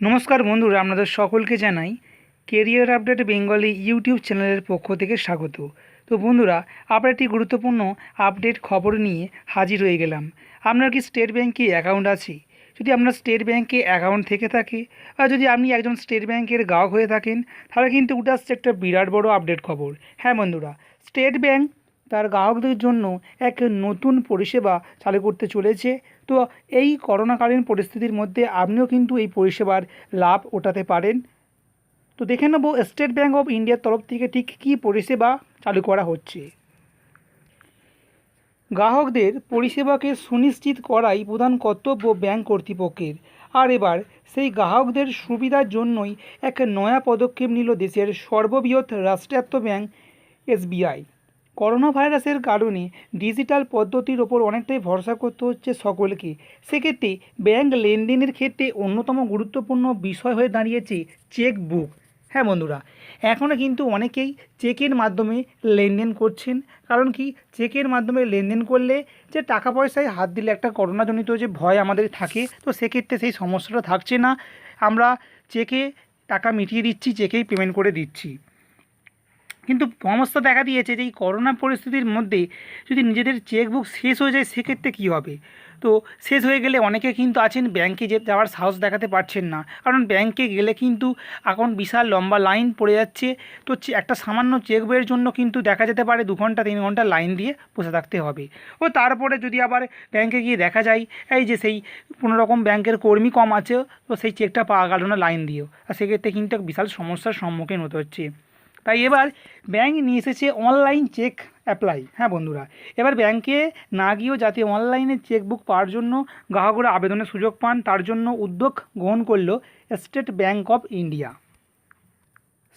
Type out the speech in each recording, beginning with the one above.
নমস্কার বন্ধুরা, আপনাদের সকলকে জানাই কেরিয়ার আপডেট বেঙ্গলি ইউটিউব চ্যানেলের পক্ষ থেকে স্বাগত। তো বন্ধুরা আবার একটি গুরুত্বপূর্ণ আপডেট খবর নিয়ে হাজির হয়ে গেলাম। আপনার কি স্টেট ব্যাংকে অ্যাকাউন্ট আছে? যদি আপনার স্টেট ব্যাংকে অ্যাকাউন্ট থেকে থাকে আর যদি আপনি একজন স্টেট ব্যাংকের গ্রাহক হয়ে থাকেন, তাহলে কিন্তু ওটা হচ্ছে একটা বিরাট বড় আপডেট খবর। হ্যাঁ বন্ধুরা স্টেট ব্যাংক তার গ্রাহকদের জন্য এক নতুন পরিষেবা চালু করতে চলেছে। তো এই করোনাকালীন পরিস্থিতির মধ্যে আপনিও কিন্তু এই পরিষেবার লাভ ওঠাতে পারেন। তো দেখে নেব স্টেট ব্যাঙ্ক অফ ইন্ডিয়ার তরফ থেকে ঠিক কী পরিষেবা চালু করা হচ্ছে। গ্রাহকদের পরিষেবাকে সুনিশ্চিত করাই প্রধান কর্তব্য ব্যাংক কর্তৃপক্ষের। আর এবার সেই গ্রাহকদের সুবিধার জন্যই এক নয়া পদক্ষেপ নিল দেশের সর্ববৃহৎ রাষ্ট্রায়ত্ত ব্যাংক এসবিআই। করোনা ভাইরাসের কারণে ডিজিটাল পদ্ধতির ওপর অনেকটাই ভরসা করতে হচ্ছে সকলকে। সেক্ষেত্রে ব্যাংক লেনদেনের ক্ষেত্রে অন্যতম গুরুত্বপূর্ণ বিষয় হয়ে দাঁড়িয়েছে চেক বুক। হ্যাঁ বন্ধুরা এখনও কিন্তু অনেকেই চেকের মাধ্যমে লেনদেন করছেন। কারণ কি? চেকের মাধ্যমে লেনদেন করলে যে টাকা পয়সায় হাত দিলে একটা করোনাজনিত যে ভয় আমাদের থাকে, তো সেক্ষেত্রে সেই সমস্যাটা থাকছে না। আমরা চেকে টাকা মিটিয়ে দিচ্ছি, চেকেই পেমেন্ট করে দিচ্ছি। কিন্তু সমস্যা দেখা দিয়েছে যে এই করোনা পরিস্থিতির মধ্যে যদি নিজেদের চেকবুক শেষ হয়ে যায়, সেক্ষেত্রে কী হবে? তো শেষ হয়ে গেলে অনেকে কিন্তু আছেন ব্যাংকে যে যাওয়ার সাহস দেখাতে পারছেন না। কারণ ব্যাংকে গেলে কিন্তু এখন বিশাল লম্বা লাইন পড়ে যাচ্ছে। তো একটা সামান্য চেক বইয়ের জন্য কিন্তু দেখা যেতে পারে দু ঘণ্টা, তিন ঘণ্টা লাইন দিয়ে বসে থাকতে হবে। ও তারপরে যদি আবার ব্যাংকে গিয়ে দেখা যায়, এই যে সেই কোনো রকম ব্যাংকের কর্মী কম আছে, তো সেই চেকটা পাওয়া গেল না লাইন দিয়েও। আর সেক্ষেত্রে কিন্তু এক বিশাল সমস্যার সম্মুখীন হতে হচ্ছে। তাই এবার ব্যাংক নিয়ে এসেছে অনলাইন চেক অ্যাপ্লাই হ্যাঁ বন্ধুরা, এবার ব্যাংকে না গিয়েও যাতে অনলাইনে চেকবুক পাওয়ার জন্য গ্রাহকরা আবেদনের সুযোগ পান, তার জন্য উদ্যোগ গ্রহণ করল স্টেট ব্যাংক অফ ইন্ডিয়া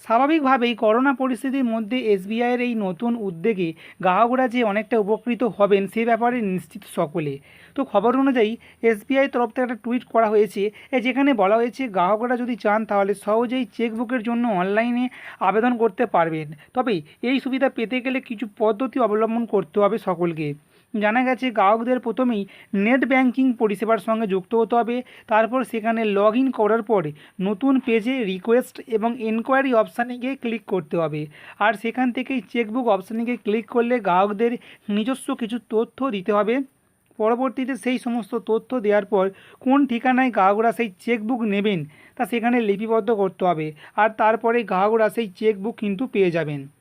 স্বাভাবিকভাবেই করোনা পরিস্থিতির মধ্যে এসবিআইয়ের এই নতুন উদ্যোগে গ্রাহকরা যে অনেকটা উপকৃত হবেন, সে ব্যাপারে নিশ্চিত সকলে। তো খবর অনুযায়ী এসবিআই তরফ থেকে একটা টুইট করা হয়েছে যেখানে বলা হয়েছে গ্রাহকরা যদি চান তাহলে সহজেই চেকবুকের জন্য অনলাইনে আবেদন করতে পারবেন। তবে এই সুবিধা পেতে গেলে কিছু পদ্ধতি অবলম্বন করতে হবে সকলকে। জানা গেছে গ্রাহকদের প্রথমেই নেট ব্যাংকিং পরিষেবার সঙ্গে যুক্ত হতে হবে। তারপর সেখানে লগ ইন করার পরে নতুন পেজে রিকোয়েস্ট এবং এনকোয়ারি অপশানে গিয়ে ক্লিক করতে হবে। আর সেখান থেকেই চেকবুক অপশানে গিয়ে ক্লিক করলে গ্রাহকদের নিজস্ব কিছু তথ্য দিতে হবে। পরবর্তীতে সেই সমস্ত তথ্য দেওয়ার পর কোন ঠিকানায় গ্রাহকরা সেই চেকবুক নেবেন তা সেখানে লিপিবদ্ধ করতে হবে। আর তারপরে গ্রাহকরা সেই চেকবুক কিন্তু পেয়ে যাবেন।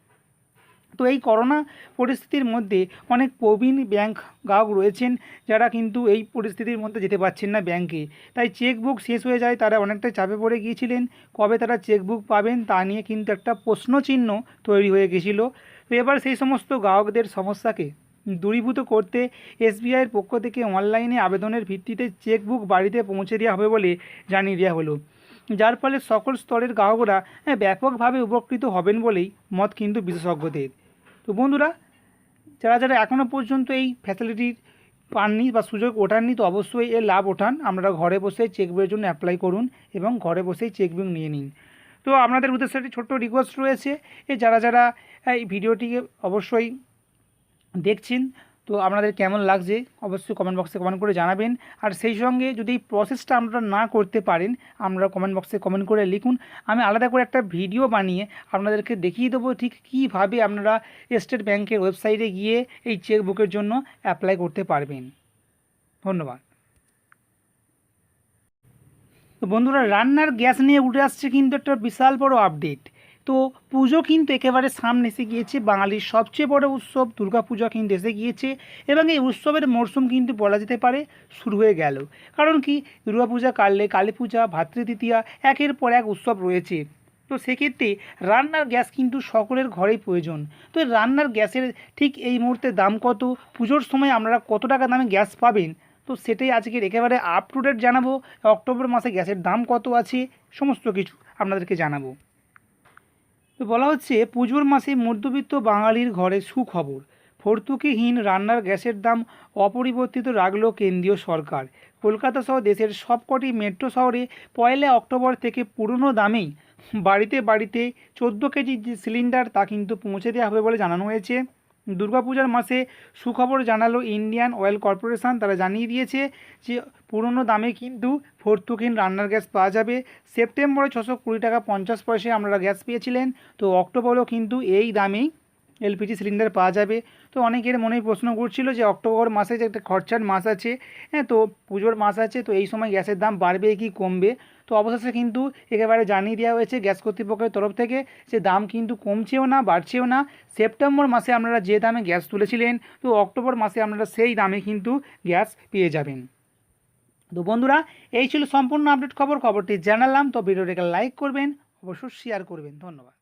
তো এই করোনা পরিস্থিতির মধ্যে অনেক প্রবীণ ব্যাংক গ্রাহক রয়েছেন যারা কিন্তু এই পরিস্থিতির মধ্যে যেতে পারছেন না ব্যাংকে। তাই চেকবুক শেষ হয়ে যায় তারা অনেকটা চাপে পড়ে গিয়েছিলেন। কবে তারা চেকবুক পাবেন তা নিয়ে কিন্তু একটা প্রশ্নচিহ্ন তৈরি হয়ে গেছিল তো এবার সেই সমস্ত গ্রাহকদের সমস্যাকে দূরীভূত করতে এসবিআইয়ের পক্ষ থেকে অনলাইনে আবেদনের ভিত্তিতে চেকবুক বাড়িতে পৌঁছে দেওয়া হবে বলে জানিয়ে দেওয়া হলো। যার ফলে সকল স্তরের গ্রাহকরা ব্যাপকভাবে উপকৃত হবেন বলেই মত কিন্তু বিশেষজ্ঞদের। তো বন্ধুরা, যারা যারা এখনও পর্যন্ত এই ফ্যাসিলিটির পাননি বা সুযোগ ওঠাননি, তো অবশ্যই এর লাভ ওঠান। আপনারা ঘরে বসে চেক বইয়ের জন্য অ্যাপ্লাই করুন এবং ঘরে বসেই চেক বুক নিয়ে নিন। তো আপনাদের উদ্দেশ্যে একটি ছোট্ট রিকোয়েস্ট রয়েছে। এ যারা যারা এই ভিডিওটিকে অবশ্যই দেখছেন তো আপনাদের কেমন লাগছে অবশ্যই কমেন্ট বক্সে কমেন্ট করে জানাবেন। আর সেই সঙ্গে যদি এই প্রসেসটা আপনারা না করতে পারেন, আমরা কমেন্ট বক্সে কমেন্ট করে লিখুন। আমি আলাদা করে একটা ভিডিও বানিয়ে আপনাদেরকে দেখিয়ে দেবো ঠিক কীভাবে আপনারা স্টেট ব্যাংকের ওয়েবসাইটে গিয়ে এই চেকবুকের জন্য অ্যাপ্লাই করতে পারবেন। ধন্যবাদ। তো বন্ধুরা, রান্নার গ্যাস নিয়ে উঠে আসছে কিন্তু একটা বিশাল বড় আপডেট তো পুজো কিন্তু একেবারে সামনে এসে গিয়েছে। বাঙালির সবচেয়ে বড় উৎসব দুর্গাপূজা কিন্তু এসে গিয়েছে এবং এই উৎসবের মরশুম কিন্তু বলা যেতে পারে শুরু হয়ে গেল। কারণ কি? দুর্গাপূজা কাললে কালী পূজা ভাতৃতৃতীয়া একের পর এক উৎসব রয়েছে। তো সেক্ষেত্রে রান্নার গ্যাস কিন্তু সকলের ঘরেই প্রয়োজন। তো রান্নার গ্যাসের ঠিক এই মুহূর্তে দাম কত? পুজোর সময় আপনারা কত টাকা দামে গ্যাস পাবেন? তো সেটাই আজকের একেবারে আপ টু ডেট জানাব। অক্টোবর মাসে গ্যাসের দাম কত আছে? সমস্ত কিছু আপনাদেরকে জানাব। তো বলা হচ্ছে, পুজোর মাসে মধ্যবিত্ত বাঙালির ঘরে সুখবর। ভর্তুকিহীন রান্নার গ্যাসের দাম অপরিবর্তিত রাখল কেন্দ্রীয় সরকার। কলকাতা সহ দেশের সবকটি মেট্রো শহরে পয়লা অক্টোবর থেকে পুরনো দামেই বাড়িতে বাড়িতে চোদ্দ কেজি যে সিলিন্ডার তা কিন্তু পৌঁছে দেওয়া হবে বলে জানানো হয়েছে। দুর্গাপূজার মাসে সুখবর জানালো ইন্ডিয়ান অয়েল কর্পোরেশন। তারা জানিয়ে দিয়েছে যে, পুরনো দামে কিন্তু ভর্তুকিন রান্নার গ্যাস পাওয়া যাবে। সেপ্টেম্বরে ছশো কুড়ি টাকা পঞ্চাশ পয়সায় আপনারা গ্যাস পেয়েছিলেন। তো অক্টোবরেও কিন্তু এই দামেই এলপিজি সিলিন্ডার পাওয়া যাবে। তো অনেকের মনে প্রশ্ন করছিল যে অক্টোবর মাসে যে একটা খরচার মাস আছে হ্যাঁ তো পুজোর মাস আছে, তো এই সময় গ্যাসের দাম বাড়বে কি কমবে? তো অবশেষে কিন্তু একেবারে জানিয়ে দেওয়া হয়েছে গ্যাস কর্তৃপক্ষের তরফ থেকে যে দাম কিন্তু কমছেও না, বাড়ছেও না। সেপ্টেম্বর মাসে আপনারা যে দামে গ্যাস তুলেছিলেন, তো অক্টোবর মাসে আপনারা সেই দামে কিন্তু গ্যাস পেয়ে যাবেন। তো বন্ধুরা, এই ছিল সম্পূর্ণ আপডেট খবর। খবরটি জানালাম, তো ভিডিওটিকে লাইক করবেন, অবশ্যই শেয়ার করবেন। ধন্যবাদ।